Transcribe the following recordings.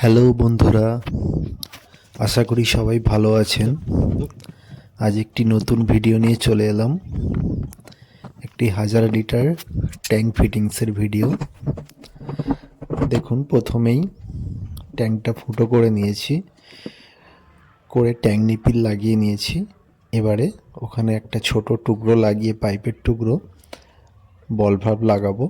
Hello বন্ধুরা, আশা করি সবাই ভালো আছেন। আজ একটি নতুন ভিডিও নিয়ে চলে এলাম। একটি হাজার লিটার ট্যাঙ্ক ফিটিংসের ভিডিও। দেখুন, প্রথমেই ট্যাঙ্কটা ফুটো করে নিয়েছি, করে ট্যাঙ্ক নিপিল লাগিয়ে নিয়েছি। এবারে ওখানে একটা ছোট টুকরো লাগিয়ে পাইপের টুকরো, বল ভাব লাগাবো।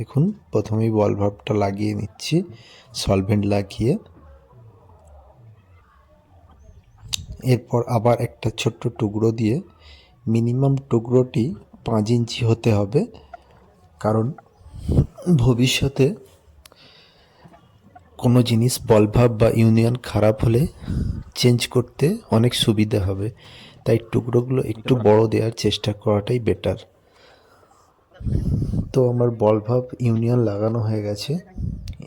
দেখুন প্রথমেই বল ভাবটা লাগিয়ে নিচ্ছি সলভেন্ট লাগিয়ে। এরপর আবার একটা ছোট্ট টুকরো দিয়ে মিনিমাম টুকরোটি পাঁচ ইঞ্চি হতে হবে কারণ ভবিষ্যতে কোনো জিনিস বল ভাব বা ইউনিয়ন খারাপ হলে চেঞ্জ করতে অনেক সুবিধা হবে তাই টুকরোগুলো একটু বড় দেওয়ার চেষ্টা করাটাই বেটার তো আমার বল ভাব ইউনিয়ন লাগানো হয়ে গেছে।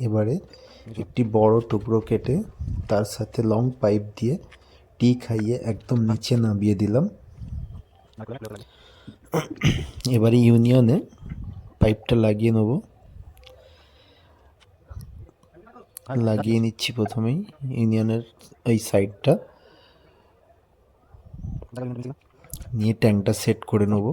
এবারে একটি বড় টুকরো কেটে তার সাথে লং পাইপ দিয়ে টি খাইয়ে একদম নিচে নামিয়ে দিলাম। এবারে ইউনিয়নে পাইপটা লাগিয়ে নেব। লাগিয়ে নিচ্ছি প্রথমেই ইউনিয়নের ওই সাইডটা নিয়ে ট্যাঙ্কটা সেট করে নেব।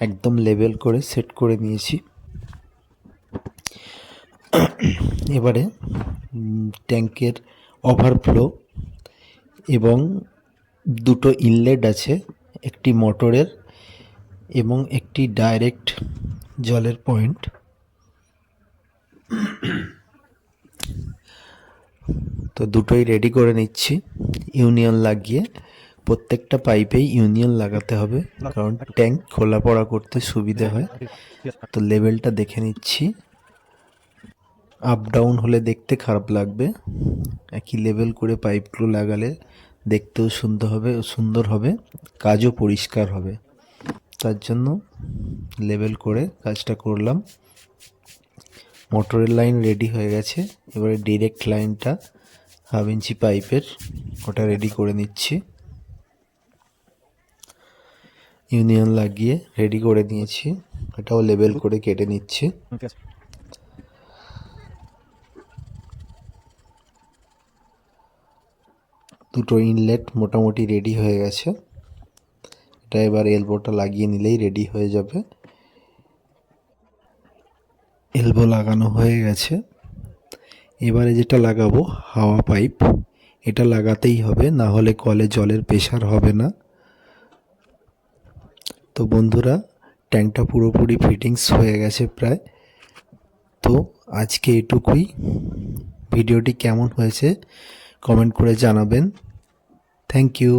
একদম লেভেল করে সেট করে নিয়েছি। এবারে ট্যাঙ্কের ওভারফ্লো এবং দুটো ইনলেট আছে, একটি মোটরের এবং একটি ডাইরেক্ট জলের পয়েন্ট তো দুটোই রেডি করে নিচ্ছি ইউনিয়ন লাগিয়ে। প্রত্যেকটা পাইপেই ইউনিয়ন লাগাতে হবে কারণ ট্যাঙ্ক খোলা পড়া করতে সুবিধে হয় তো লেভেলটা দেখে নিচ্ছি। আপ ডাউন হলে দেখতে খারাপ লাগবে। একই লেভেল করে পাইপগুলো লাগালে দেখতেও সুন্দর হবে সুন্দর হবে কাজও পরিষ্কার হবে। তার জন্য লেভেল করে কাজটা করলাম। মোটরের লাইন রেডি হয়ে গেছে। এবারে ডিরেক্ট লাইনটা হাফ ইঞ্চি পাইপের ওটা রেডি করে নিচ্ছি। ইউনিয়ন লাগিয়ে রেডি করে নিয়েছি এটাও লেবেল করে কেটে নিচ্ছি। দুটো ইনলেট মোটামুটি রেডি হয়ে গেছে। এটা এবার এলবোটা লাগিয়ে নিলেই রেডি হয়ে যাবে। এলবো লাগানো হয়ে গেছে। এবারে যেটা লাগাবো হাওয়া পাইপ এটা লাগাতেই হবে না হলে কলে জলের প্রেশার হবে না। তো বন্ধুরা ট্যাঙ্কটা পুরোপুরি ফিটিংস হয়ে গেছে প্রায়। তো আজকে এটুকুই। ভিডিওটি কেমন হয়েছে কমেন্ট করে জানাবেন। Thank you